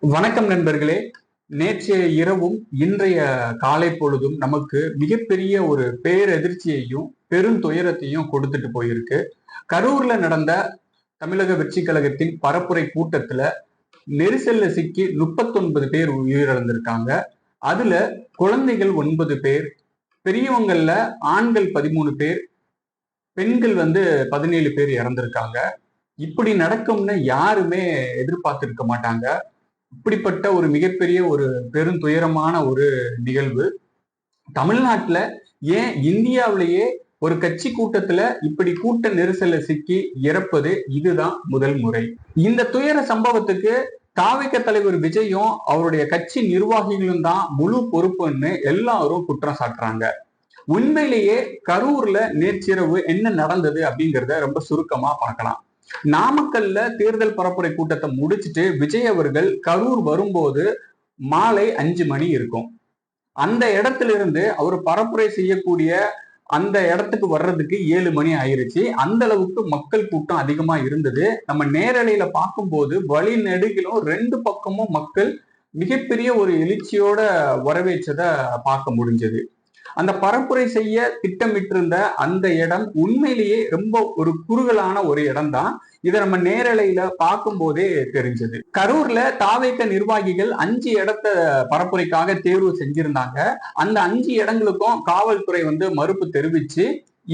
வணக்கம் நண்பர்களே. நேற்றைய இரவும் இன்றைய காலை பொழுதும் நமக்கு மிகப்பெரிய ஒரு பேரெதிர்ச்சியையும் பெரும் துயரத்தையும் கொடுத்துட்டு போயிருக்கு. கரூர்ல நடந்த தமிழக வெற்றி கழகத்தின் பரப்புரை கூட்டத்துல நெரிசல்ல சிக்கி முப்பத்தொன்பது பேர் உயிரிழந்திருக்காங்க. அதுல குழந்தைகள் ஒன்பது பேர் பெரியவங்கள்ல ஆண்கள் பதிமூணு பேர் பெண்கள் வந்து பதினேழு பேர் இறந்திருக்காங்க. இப்படி நடக்கும்னு யாருமே எதிர்பார்த்திருக்க மாட்டாங்க. இப்படிப்பட்ட ஒரு மிகப்பெரிய ஒரு பெருந்துயரமான ஒரு நிகழ்வு. தமிழ்நாட்டுல ஏன் இந்தியாவிலேயே ஒரு கட்சி கூட்டத்துல இப்படி கூட்ட நெரிசல்ல சிக்கி இறப்பது இதுதான் முதல் முறை. இந்த துயர சம்பவத்துக்கு தாவிக்க தலைவர் விஜயும் அவருடைய கட்சி நிர்வாகிகளும் தான் முழு பொறுப்புன்னு எல்லாரும் குற்றம் சாட்டுறாங்க. உண்மையிலேயே கரூர்ல நேற்றிரவு என்ன நடந்தது அப்படிங்கிறத ரொம்ப சுருக்கமா பார்க்கலாம். நாமக்கல்ல தேர்தல் பரப்புரை கூட்டத்தை முடிச்சுட்டு விஜய் அவர்கள் கரூர் வரும்போது மாலை அஞ்சு மணி இருக்கும். அந்த இடத்துல இருந்து அவர் பரப்புரை செய்யக்கூடிய அந்த இடத்துக்கு வர்றதுக்கு ஏழு மணி ஆயிருச்சு. அந்த அளவுக்கு மக்கள் கூட்டம் அதிகமா இருந்தது. நம்ம நேரலையில பார்க்கும்போது வழி நெடுகிலும் ரெண்டு பக்கமும் மக்கள் மிகப்பெரிய ஒரு எழுச்சியோட வரவேற்றதை பார்க்க முடிஞ்சது. அந்த பரப்புரை செய்ய திட்டமிட்டிருந்த அந்த இடம் உண்மையிலேயே ரொம்ப ஒரு குறுகலான ஒரு இடம் தான் இதை நம்ம நேரலையில பார்க்கும் போதே தெரிஞ்சது. கரூர்ல தாவேக்க நிர்வாகிகள் அஞ்சு இடத்த பரப்புரைக்காக தேர்வு செஞ்சிருந்தாங்க. அந்த அஞ்சு இடங்களுக்கும் காவல்துறை வந்து மறுப்பு தெரிவிச்சு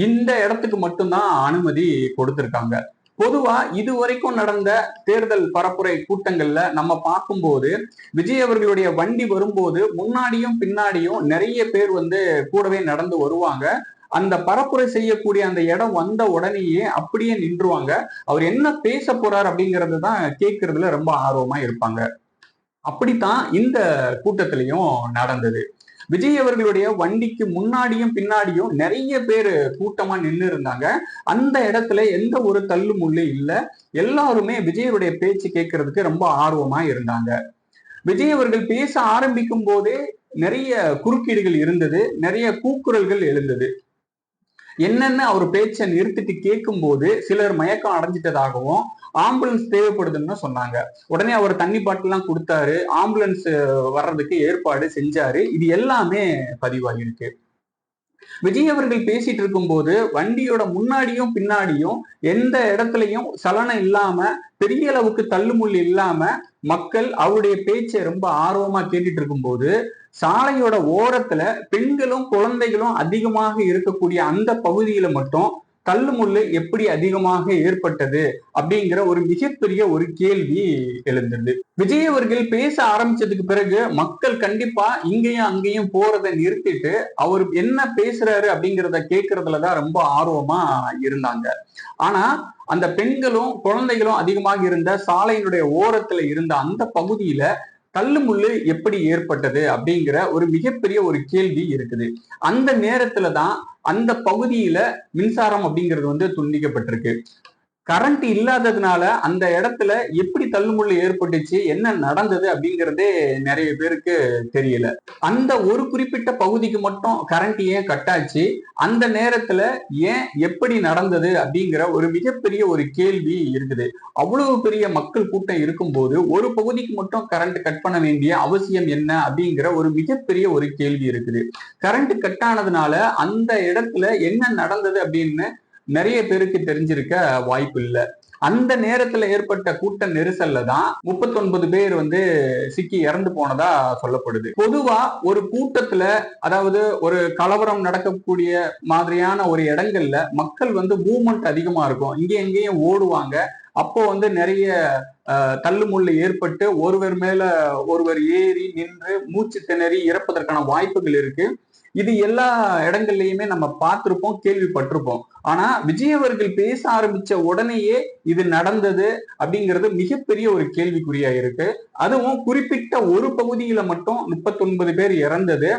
இந்த இடத்துக்கு மட்டும்தான் அனுமதி கொடுத்திருக்காங்க. பொதுவா இது வரைக்கும் நடந்த தேர்தல் பரப்புரை கூட்டங்கள்ல நம்ம பார்க்கும்போது விஜய் அவர்களுடைய வண்டி வரும்போது முன்னாடியும் பின்னாடியும் நிறைய பேர் வந்து கூடவே நடந்து வருவாங்க. அந்த பரப்புரை செய்யக்கூடிய அந்த இடம் வந்த உடனேயே அப்படியே நின்றுவாங்க. அவர் என்ன பேச போறார் அப்படிங்கறது தான் கேட்கறதுல ரொம்ப ஆர்வமா இருப்பாங்க. அப்படித்தான் இந்த கூட்டத்திலையும் நடந்தது. விஜய் அவர்களுடைய வண்டிக்கு முன்னாடியும் பின்னாடியும் நிறைய பேர் கூட்டமா நின்று இருந்தாங்க. அந்த இடத்துல எந்த ஒரு தள்ளு முள்ளு இல்லை. எல்லாருமே விஜயருடைய பேச்சு கேட்கறதுக்கு ரொம்ப ஆர்வமா இருந்தாங்க. விஜய் அவர்கள் பேச ஆரம்பிக்கும் போதே நிறைய குறுக்கீடுகள் இருந்தது. நிறைய கூக்குரல்கள் எழுந்தது. என்னென்ன அவர் பேச்சை நிறுத்திட்டு கேட்கும் போது சிலர் மயக்கம் அடைஞ்சிட்டதாகவும் ஆம்புலன்ஸ் தேவைப்படுதுன்னு சொன்னாங்க. உடனே அவர் தண்ணி பாட்டெல்லாம் கொடுத்தாரு. ஆம்புலன்ஸ் வர்றதுக்கு ஏற்பாடு செஞ்சாரு. இது எல்லாமே பதிவாகிருக்கு விஜய் அவர்கள் பேசிட்டு இருக்கும் போது வண்டியோட முன்னாடியும் பின்னாடியும் எந்த இடத்துலயும் சலனம் இல்லாம பெரிய அளவுக்கு தள்ளுமுள்ளு இல்லாம மக்கள் அவருடைய பேச்சை ரொம்ப ஆர்வமா கேட்டுட்டு இருக்கும்போது சாலையோட ஓரத்துல பெண்களும் குழந்தைகளும் அதிகமாக இருக்கக்கூடிய அந்த பகுதியில மட்டும் கல்லு முள்ளு எப்படி அதிகமாக ஏற்பட்டது அப்படிங்கிற ஒரு மிகப்பெரிய ஒரு கேள்வி எழுந்தது. விஜய் அவர்கள் பேச ஆரம்பிச்சதுக்கு பிறகு மக்கள் கண்டிப்பா இங்கேயும் அங்கேயும் போறதை நிறுத்திட்டு அவர் என்ன பேசுறாரு அப்படிங்கிறத கேட்கறதுலதான் ரொம்ப ஆர்வமா இருந்தாங்க. ஆனா அந்த பெண்களும் குழந்தைகளும் அதிகமாக இருந்த சாலையினுடைய ஓரத்துல இருந்த அந்த பகுதியில கல்லு முள்ளு எப்படி ஏற்பட்டது அப்படிங்கிற ஒரு மிகப்பெரிய ஒரு கேள்வி இருக்குது. அந்த நேரத்துல தான் அந்த பகுதியில மின்சாரம் அப்படிங்கிறது வந்து துண்டிக்கப்பட்டிருக்கு. கரண்ட் இல்லாததுனால அந்த இடத்துல எப்படி தள்ளுமுள்ளு ஏற்பட்டுச்சு என்ன நடந்தது அப்படிங்கிறதே நிறைய பேருக்கு தெரியல. அந்த ஒரு குறிப்பிட்ட பகுதிக்கு மட்டும் கரண்ட் ஏன் கட்டாச்சு அந்த நேரத்துல ஏன் எப்படி நடந்தது அப்படிங்கிற ஒரு மிகப்பெரிய ஒரு கேள்வி இருக்குது. அவ்வளவு பெரிய மக்கள் கூட்டம் இருக்கும்போது ஒரு பகுதிக்கு மட்டும் கரண்ட் கட் பண்ண வேண்டிய அவசியம் என்ன அப்படிங்கிற ஒரு மிகப்பெரிய ஒரு கேள்வி இருக்குது. கரண்ட் கட் ஆனதுனால அந்த இடத்துல என்ன நடந்தது அப்படின்னு நிறைய பேருக்கு தெரிஞ்சிருக்க வாய்ப்பு இல்லை. அந்த நேரத்துல ஏற்பட்ட கூட்ட நெரிசல்ல தான் முப்பத்தொன்பது பேர் வந்து சிக்கி இறந்து போனதா சொல்லப்படுது. பொதுவா ஒரு கூட்டத்துல அதாவது ஒரு கலவரம் நடக்கக்கூடிய மாதிரியான ஒரு இடங்கள்ல மக்கள் வந்து மூவ்மெண்ட் அதிகமா இருக்கும். இங்க எங்கேயும் ஓடுவாங்க. அப்போ வந்து நிறைய தள்ளுமுள்ளு ஏற்பட்டு ஒருவர் மேல ஒருவர் ஏறி நின்று மூச்சு திணறி இறப்பதற்கான வாய்ப்புகள் இருக்கு. இது எல்லா இடங்கள்லயுமே நம்ம பார்த்திருப்போம் கேள்விப்பட்டிருப்போம். ஆனா விஜய் அவர்கள் பேச ஆரம்பிச்ச உடனேயே இது நடந்தது அப்படிங்கிறது மிகப்பெரிய ஒரு கேள்விக்குறியா இருக்கு. அதுவும் குறிப்பிட்ட ஒரு பகுதியில மட்டும் முப்பத்தொன்பது பேர் இறந்தது.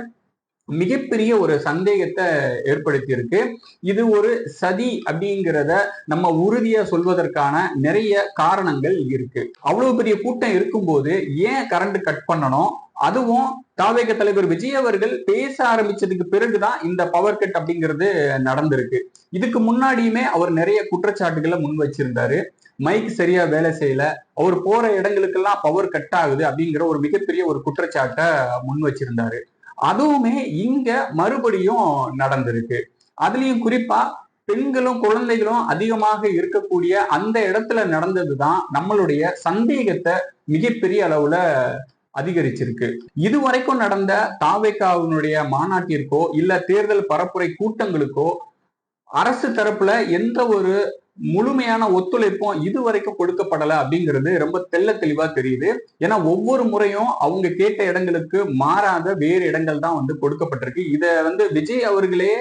மிகப்பெரிய ஒரு சந்தேகத்தை ஏற்படுத்தி இருக்கு இது ஒரு சதி அப்படிங்கிறத நம்ம உறுதியா சொல்வதற்கான நிறைய காரணங்கள் இருக்கு. அவ்வளவு பெரிய கூட்டம் இருக்கும்போது ஏன் கரண்ட் கட் பண்ணணும்? அதுவும் தாவேக தலைவர் விஜய் அவர்கள் பேச ஆரம்பிச்சதுக்கு பிறகுதான் இந்த பவர் கட் அப்படிங்கிறது நடந்திருக்கு. இதுக்கு முன்னாடியுமே அவர் நிறைய குற்றச்சாட்டுகளை முன் வச்சிருந்தாரு. மைக் சரியா வேலை செய்யல. அவர் போற இடங்களுக்கெல்லாம் பவர் கட் ஆகுது அப்படிங்கிற ஒரு மிகப்பெரிய ஒரு குற்றச்சாட்டை முன் வச்சிருந்தாரு. அதுவுமே இங்க மறுபடியும் நடந்திருக்கு. அதுலயும் குறிப்பா பெண்களும் குழந்தைகளும் அதிகமாக இருக்கக்கூடிய அந்த இடத்துல நடந்ததுதான் நம்மளுடைய சந்தேகத்தை மிகப்பெரிய அளவுல அதிகரிச்சிருக்கு. இதுவரைக்கும் நடந்த தாவேக்காவினுடைய மாநாட்டிற்கோ இல்ல தேர்தல் பரப்புரை கூட்டங்களுக்கோ அரசு தரப்புல எந்த ஒரு முழுமையான ஒத்துழைப்பும் இதுவரைக்கும் கொடுக்கப்படல அப்படிங்கிறது ரொம்ப தெள்ள தெளிவா தெரியுது. ஏன்னா ஒவ்வொரு முறையும் அவங்க கேட்ட இடங்களுக்கு மாறாத வேறு இடங்கள் தான் வந்து கொடுக்கப்பட்டிருக்கு. இதை வந்து விஜய் அவர்களே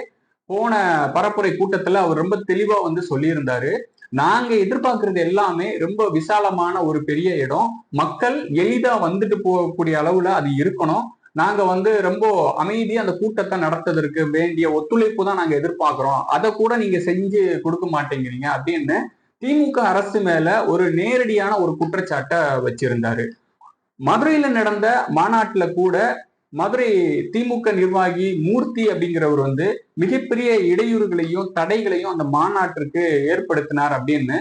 போன பரப்புரை கூட்டத்துல அவர் ரொம்ப தெளிவா வந்து சொல்லியிருந்தாரு. நாங்க எதிர்பார்க்கறது எல்லாமே ரொம்ப விசாலமான ஒரு பெரிய இடம். மக்கள் எளிதா வந்துட்டு போகக்கூடிய அளவுல அது இருக்கணும். நாங்க வந்து ரொம்ப அமைதியா அந்த கூட்டத்தை நடத்துவதற்கு வேண்டிய ஒத்துழைப்பு தான் நாங்க எதிர்பார்க்கிறோம். அதை கூட நீங்க செஞ்சு கொடுக்க மாட்டேங்கிறீங்க அப்படின்னு திமுக அரசு மேல ஒரு நேரடியான ஒரு குற்றச்சாட்டை வச்சிருந்தாரு. மதுரையில நடந்த மாநாட்டுல கூட மதுரை திமுக நிர்வாகி மூர்த்தி அப்படிங்கிறவர் வந்து மிகப்பெரிய இடையூறுகளையும் தடைகளையும் அந்த மாநாட்டிற்கு ஏற்படுத்தினார் அப்படின்னு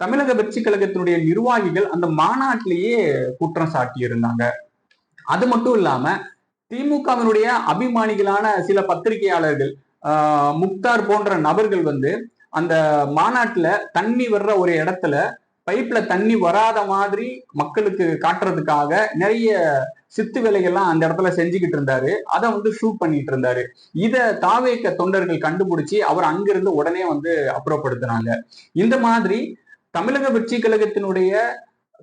தமிழக வெற்றி கழகத்தினுடைய நிர்வாகிகள் அந்த மாநாட்டிலேயே குற்றம் சாட்டி இருந்தாங்க அது மட்டும் இல்லாம திமுகவினுடைய அபிமானிகளான சில பத்திரிகையாளர்கள் முக்தார் போன்ற நபர்கள் வந்து அந்த மாநாட்டுல தண்ணி வர்ற ஒரு இடத்துல பைப்ல தண்ணி வராத மாதிரி மக்களுக்கு காட்டுறதுக்காக நிறைய சித்து வேலைகள்லாம் அந்த இடத்துல செஞ்சுக்கிட்டு இருந்தாரு. அதை வந்து ஷூட் பண்ணிட்டு இருந்தாரு. இத தாவேக்க தொண்டர்கள் கண்டுபிடிச்சி அவர் அங்கிருந்து உடனே வந்து அப்புறப்படுத்தினாங்க இந்த மாதிரி தமிழக வெற்றி கழகத்தினுடைய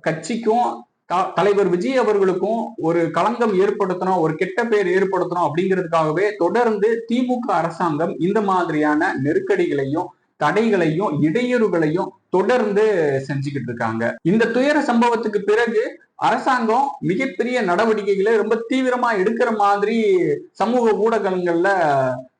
கட்சிக்கும் தலைவர் விஜய் அவர்களுக்கும் ஒரு களங்கம் ஏற்படுத்தணும் ஒரு கெட்ட பெயர் ஏற்படுத்தணும் அப்படிங்கிறதுக்காகவே தொடர்ந்து திமுக அரசாங்கம் இந்த மாதிரியான நெருக்கடிகளையும் தடைகளையும் இடையூறுகளையும் தொடர்ந்து செஞ்சுக்கிட்டு இருக்காங்க. இந்த துயர சம்பவத்துக்கு பிறகு அரசாங்கம் மிகப்பெரிய நடவடிக்கைகளை ரொம்ப தீவிரமா எடுக்கிற மாதிரி சமூக ஊடகங்கள்ல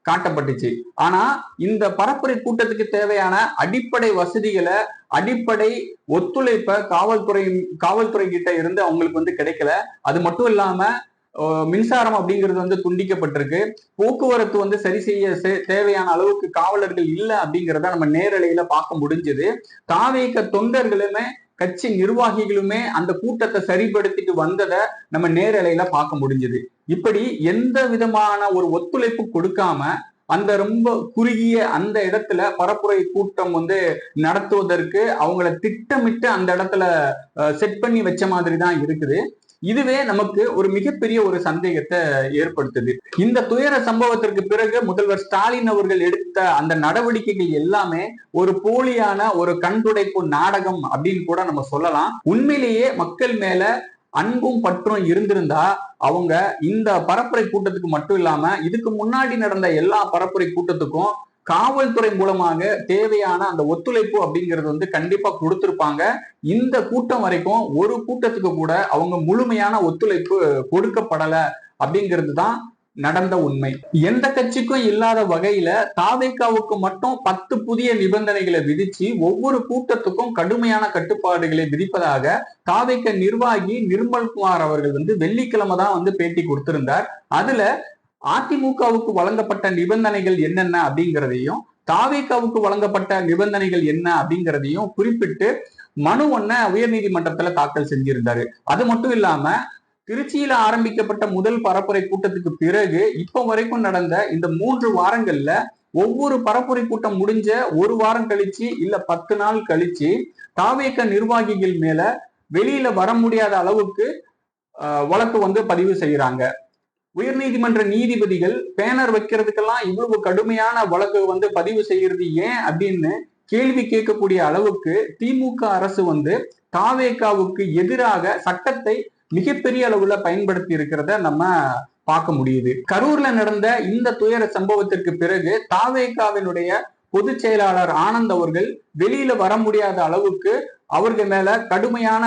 காட்டப்பட்டுச்சு. ஆனா இந்த பரப்புரை கூட்டத்துக்கு தேவையான அடிப்படை வசதிகளை அடிப்படை ஒத்துழைப்ப காவல்துறை காவல்துறை கிட்ட இருந்து அவங்களுக்கு வந்து கிடைக்கல. அது மட்டும் இல்லாம மின்சாரம் அப்படிங்கிறது வந்து துண்டிக்கப்பட்டிருக்கு. போக்குவரத்து வந்து சரி செய்ய தேவையான அளவுக்கு காவலர்கள் இல்லை அப்படிங்கிறத நம்ம நேரலையில பார்க்க முடிஞ்சது. தாவேக்க தொண்டர்களுமே கட்சி நிர்வாகிகளுமே அந்த கூட்டத்தை சரிப்படுத்திட்டு வந்ததை நம்ம நேரலையில பார்க்க முடிஞ்சது. இப்படி எந்த விதமான ஒரு ஒத்துழைப்பு கொடுக்காம அந்த ரொம்ப குறுகிய அந்த இடத்துல பரப்புரை கூட்டம் வந்து நடத்துவதற்கு அவங்கள திட்டமிட்டு அந்த இடத்துல செட் பண்ணி வச்ச மாதிரி தான் இருக்குது. இதுவே நமக்கு ஒரு மிகப்பெரிய ஒரு சந்தேகத்தை ஏற்படுத்துது. இந்த துயர சம்பவத்திற்கு பிறகு முதல்வர் ஸ்டாலின் அவர்கள் எடுத்த அந்த நடவடிக்கைகள் எல்லாமே ஒரு போலியான ஒரு கண்துடைப்பு நாடகம் அப்படின்னு கூட நம்ம சொல்லலாம். உண்மையிலேயே மக்கள் மேல அன்பும் பற்றும் இருந்திருந்தா அவங்க இந்த பரப்புரை கூட்டத்துக்கு மட்டும் இல்லாம இதுக்கு முன்னாடி நடந்த எல்லா பரப்புரை கூட்டத்துக்கும் காவல்துறை மூலமாக தேவையான அந்த ஒத்துழைப்பு அப்படிங்கிறது வந்து கண்டிப்பா கொடுத்திருப்பாங்க. இந்த கூட்டம் வரைக்கும் ஒரு கூட்டத்துக்கு கூட அவங்க முழுமையான ஒத்துழைப்பு கொடுக்கப்படல அப்படிங்கிறது தான் நடந்த உண்மை. எந்த கட்சிக்கும் இல்லாத வகையில தாவேக்காவுக்கு மட்டும் பத்து புதிய நிபந்தனைகளை விதிச்சு ஒவ்வொரு கூட்டத்துக்கும் கடுமையான கட்டுப்பாடுகளை விதிப்பதாக தாவேக்க நிர்வாகி நிர்மல்குமார் அவர்கள் வந்து வெள்ளிக்கிழமை தான் வந்து பேட்டி கொடுத்திருந்தார். அதுல அதிமுகவுக்கு வழங்கப்பட்ட நிபந்தனைகள் என்னென்ன அப்படிங்கிறதையும் தாவேக்காவுக்கு வழங்கப்பட்ட நிபந்தனைகள் என்ன அப்படிங்கிறதையும் குறிப்பிட்டு மனு ஒன்ன உயர்நீதிமன்றத்துல தாக்கல் செஞ்சிருந்தாரு. அது மட்டும் இல்லாம திருச்சியில ஆரம்பிக்கப்பட்ட முதல் பரப்புரை கூட்டத்துக்கு பிறகு இப்ப வரைக்கும் நடந்த இந்த மூன்று வாரங்கள்ல ஒவ்வொரு பரப்புரை கூட்டம் முடிஞ்ச ஒரு வாரம் கழிச்சு இல்ல பத்து நாள் கழிச்சு தாவேக்க நிர்வாகிகள் மேல வெளியில வர முடியாத அளவுக்கு வழக்கு வந்து பதிவு செய்யறாங்க உயர்நீதிமன்ற நீதிபதிகள் பேனர் வைக்கிறதுக்கெல்லாம் இவ்வளவு கடுமையான வழக்கு வந்து பதிவு செய்யறது ஏன் அப்படின்னு கேள்வி கேட்கக்கூடிய அளவுக்கு திமுக அரசு வந்து தாவேக்காவுக்கு எதிராக சட்டத்தை மிகப்பெரிய அளவுல பயன்படுத்தி இருக்கிறத நம்ம பார்க்க முடியுது. கரூர்ல நடந்த இந்த துயர சம்பவத்திற்கு பிறகு தாவேக்காவினுடைய பொதுச் செயலாளர் ஆனந்த் அவர்கள் வெளியில வர முடியாத அளவுக்கு அவர்கள் மேல கடுமையான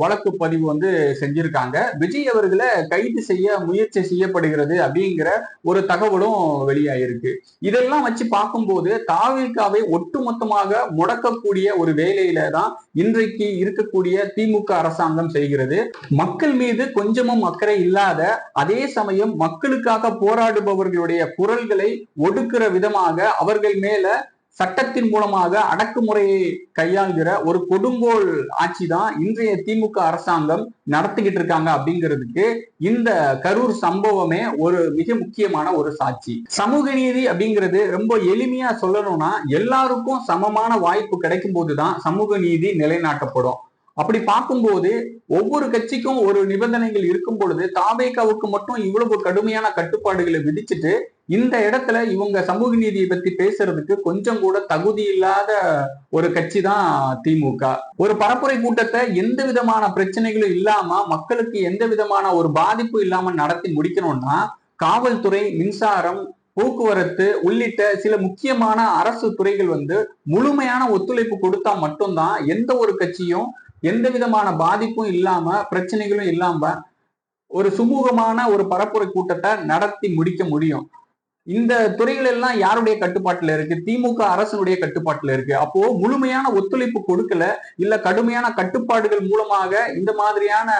வழக்கு பதிவு வந்து செஞ்சிருக்காங்க. விஜய் அவர்களை கைது செய்ய முயற்சி செய்யப்படுகிறது அப்படிங்கிற ஒரு தகவலும் வெளியாயிருக்கு. இதெல்லாம் வச்சு பார்க்கும்போது தாவிகாவை ஒட்டுமொத்தமாக முடக்கக்கூடிய ஒரு வேலையில தான் இன்றைக்கு இருக்கக்கூடிய திமுக அரசாங்கம் செய்கிறது. மக்கள் மீது கொஞ்சமும் அக்கறை இல்லாத அதே சமயம் மக்களுக்காக போராடுபவர்களுடைய குரல்களை ஒடுக்குற விதமாக அவர்கள் மேல சட்டத்தின் மூலமாக அடக்குமுறையை கையாள்கிற ஒரு கொடுங்கோல் ஆட்சி தான் இன்றைய திமுக அரசாங்கம் நடத்திக்கிட்டு இருக்காங்க அப்படிங்கிறதுக்கு இந்த கரூர் சம்பவமே ஒரு மிக முக்கியமான ஒரு சாட்சி. சமூக நீதி அப்படிங்கிறது ரொம்ப எளிமையா சொல்லணும்னா எல்லாருக்கும் சமமான வாய்ப்பு கிடைக்கும் போதுதான் சமூக நீதி நிலைநாட்டப்படும். அப்படி பார்க்கும்போது ஒவ்வொரு கட்சிக்கும் ஒரு நிபந்தனைகள் இருக்கும் பொழுது தாவேகாவுக்கு மட்டும் இவ்வளவு கடுமையான கட்டுப்பாடுகளை விதிச்சுட்டு இந்த இடத்துல இவங்க சமூக நீதியை பத்தி பேசுறதுக்கு கொஞ்சம் கூட தகுதி இல்லாத ஒரு கட்சி தான் திமுக. ஒரு பரப்புரை கூட்டத்தை எந்த விதமான பிரச்சனைகளும் இல்லாம மக்களுக்கு எந்த விதமான ஒரு பாதிப்பு இல்லாம நடத்தி முடிக்கணும்னா காவல்துறை மின்சாரம் போக்குவரத்து உள்ளிட்ட சில முக்கியமான அரசு துறைகள் வந்து முழுமையான ஒத்துழைப்பு கொடுத்தா மட்டும்தான் எந்த ஒரு கட்சியும் எந்த விதமான பாதிப்பும் இல்லாம பிரச்சனைகளும் இல்லாம ஒரு சுமூகமான ஒரு பரப்புரை கூட்டத்தை நடத்தி முடிக்க முடியும். இந்த துறைகள் எல்லாம் யாருடைய கட்டுப்பாட்டுல இருக்கு? திமுக அரசனுடைய கட்டுப்பாட்டுல இருக்கு. அப்போ முழுமையான ஒத்துழைப்பு கொடுக்கல இல்ல கடுமையான கட்டுப்பாடுகள் மூலமாக இந்த மாதிரியான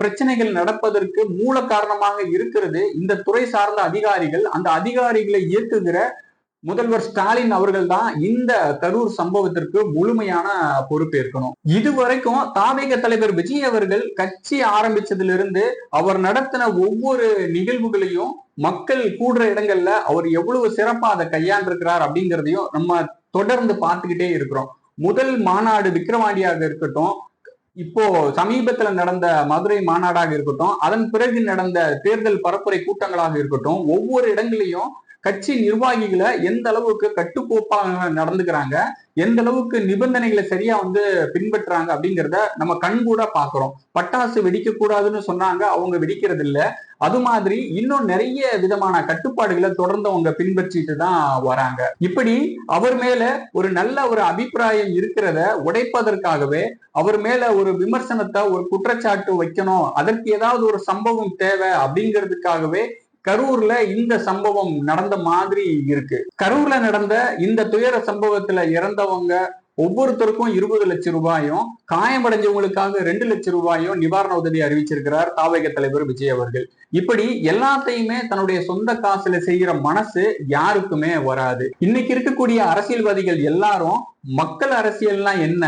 பிரச்சனைகள் நடப்பதற்கு மூல காரணமாக இருக்கிறது இந்த துறை சார்ந்த அதிகாரிகள். அந்த அதிகாரிகளை இயக்குகிற முதல்வர் ஸ்டாலின் அவர்கள் தான் இந்த கரூர் சம்பவத்திற்கு முழுமையான பொறுப்பேற்கணும் இதுவரைக்கும் தாவேக தலைவர் விஜய் அவர்கள் கட்சி ஆரம்பிச்சதிலிருந்து அவர் நடத்தின ஒவ்வொரு நிகழ்வுகளையும் மக்கள் கூடுற இடங்கள்ல அவர் எவ்வளவு சிறப்பா அதை கையாண்டிருக்கிறார் அப்படிங்கிறதையும் நம்ம தொடர்ந்து பார்த்துக்கிட்டே இருக்கிறோம். முதல் மாநாடு விக்கிரவாண்டியாக இருக்கட்டும் இப்போ சமீபத்துல நடந்த மதுரை மாநாடாக இருக்கட்டும் அதன் பிறகு நடந்த தேர்தல் பரப்புரை கூட்டங்களாக இருக்கட்டும் ஒவ்வொரு இடங்களையும் கட்சி நிர்வாகிகளை எந்த அளவுக்கு கட்டுக்கோப்பாக நடந்துக்கிறாங்க எந்த அளவுக்கு நிபந்தனைகளை சரியா வந்து பின்பற்றுறாங்க அப்படிங்கிறத நம்ம கண் கூட பாக்குறோம் பட்டாசு வெடிக்க கூடாதுன்னு சொன்னாங்க அவங்க வெடிக்கிறது இல்ல அது மாதிரி இன்னும் நிறைய விதமான கட்டுப்பாடுகளை தொடர்ந்து அவங்க பின்பற்றிட்டு தான் வராங்க. இப்படி அவர் மேல ஒரு நல்ல ஒரு அபிப்பிராயம் இருக்கிறத உடைப்பதற்காகவே அவர் மேல ஒரு விமர்சனத்தை ஒரு குற்றச்சாட்டு வைக்கணும் அதற்கு ஏதாவது ஒரு சம்பவம் தேவை அப்படிங்கிறதுக்காகவே கரூர்ல இந்த சம்பவம் நடந்த மாதிரி இருக்கு. கரூர்ல நடந்த இந்த துயர சம்பவத்துல இறந்தவங்க ஒவ்வொருத்தருக்கும் இருபது லட்சம் ரூபாயும் காயமடைஞ்சவங்களுக்காக ரெண்டு லட்சம் ரூபாயும் நிவாரண உதவி அறிவிச்சிருக்கிறார் தாவக தலைவர் விஜய் அவர்கள். இப்படி எல்லாத்தையுமே தன்னுடைய சொந்த காசுல செய்யற மனசு யாருக்குமே வராது. இன்னைக்கு இருக்கக்கூடிய அரசியல்வாதிகள் எல்லாரும் மக்கள் அரசியல்னா என்ன?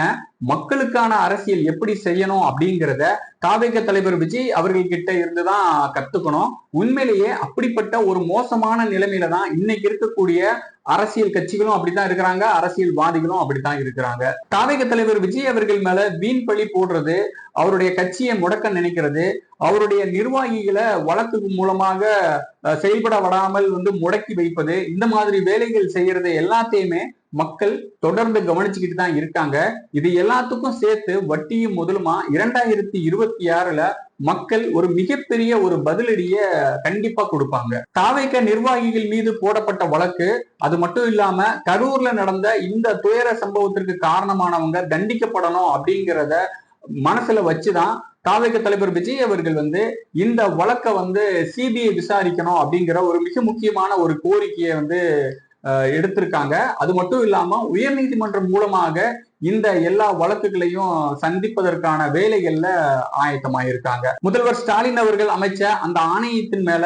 மக்களுக்கான அரசியல் எப்படி செய்யணும் அப்படிங்கிறத தாவேக தலைவர் விஜய் அவர்கள் கிட்ட இருந்துதான் கத்துக்கணும். உண்மையிலேயே அப்படிப்பட்ட ஒரு மோசமான நிலைமையில தான் இன்னைக்கு இருக்கக்கூடிய அரசியல் கட்சிகளும் அப்படித்தான் இருக்கிறாங்க. அரசியல்வாதிகளும் அப்படித்தான் இருக்கிறாங்க. தாவேக தலைவர் விஜய் அவர்கள் மேல வீண் பழி போடுறது அவருடைய கட்சியை முடக்க நினைக்கிறது அவருடைய நிர்வாகிகளை வழக்கு மூலமாக செயல்பட விடாமல் வந்து முடக்கி வைப்பது இந்த மாதிரி வேலைகள் செய்யறது எல்லாத்தையுமே மக்கள் தொடர்ந்து கவனிச்சுக்கிட்டு தான் இருக்காங்க. இது எல்லாத்துக்கும் சேர்த்து வட்டியும் முதலுமா இரண்டாயிரத்தி இருபத்தி ஆறுல மக்கள் ஒரு மிகப்பெரிய ஒரு பதிலடிய கண்டிப்பா கொடுப்பாங்க. தாவைக்க நிர்வாகிகள் மீது போடப்பட்ட வழக்கு அது மட்டும் இல்லாம கரூர்ல நடந்த இந்த துயர சம்பவத்திற்கு காரணமானவங்க தண்டிக்கப்படணும் அப்படிங்கிறத மனசுல வச்சுதான் தாவக தலைவர் விஜய் அவர்கள் வந்து இந்த வழக்கை வந்து சிபிஐ விசாரிக்கணும் அப்படிங்கிற ஒரு மிக முக்கியமான ஒரு கோரிக்கையை வந்து எடுத்திருக்காங்க. அது மட்டும் இல்லாம உயர்நீதிமன்றம் மூலமாக இந்த எல்லா வழக்குகளையும் சந்திப்பதற்கான வேலைகள்ல ஆயத்தமாயிருக்காங்க. முதல்வர் ஸ்டாலின் அவர்கள் அமைச்ச அந்த ஆணையத்தின் மேல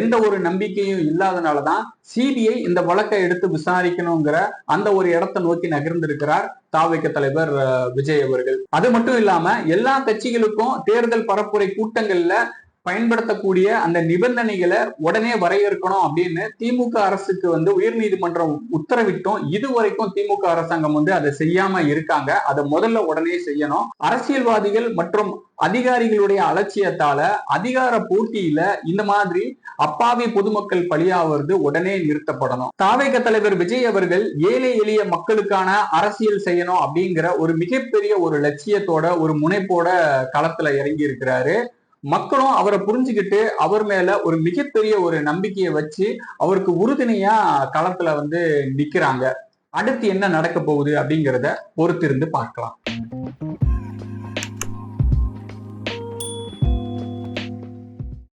எந்த ஒரு நம்பிக்கையும் இல்லாதனாலதான் சிபிஐ இந்த வழக்கை எடுத்து விசாரிக்கணுங்கிற அந்த ஒரு இடத்தை நோக்கி நகர்ந்திருக்கிறார் தாவைக்க தலைவர் விஜய் அவர்கள். அது மட்டும் இல்லாம எல்லா கட்சிகளுக்கும் தேர்தல் பரப்புரை கூட்டங்கள்ல பயன்படுத்தக்கூடிய அந்த நிபந்தனைகளை உடனே வரையறுக்கணும் அப்படின்னு திமுக அரசுக்கு வந்து உயர்நீதிமன்றம் உத்தரவிட்டும். இதுவரைக்கும் திமுக அரசாங்கம் வந்து அதை செய்யாம இருக்காங்க. அதை முதல்ல உடனே செய்யணும். அரசியல்வாதிகள் மற்றும் அதிகாரிகளுடைய அலட்சியத்தால அதிகார போட்டியில இந்த மாதிரி அப்பாவி பொதுமக்கள் பலியாவது உடனே நிறுத்தப்படணும். தாவேக தலைவர் விஜய் அவர்கள் ஏழை எளிய மக்களுக்கான அரசியல் செய்யணும் அப்படிங்கிற ஒரு மிகப்பெரிய ஒரு லட்சியத்தோட ஒரு முனைப்போட களத்துல இறங்கி இருக்கிறாரு மக்களும் அவரை புரிஞ்சுக்கிட்டு அவர் மேல ஒரு மிகப்பெரிய ஒரு நம்பிக்கையை வச்சு அவருக்கு உறுதுணையா களத்துல வந்து நிக்கிறாங்க. அடுத்து என்ன நடக்க போகுது அப்படிங்கிறத பொறுத்திருந்து பார்க்கலாம்.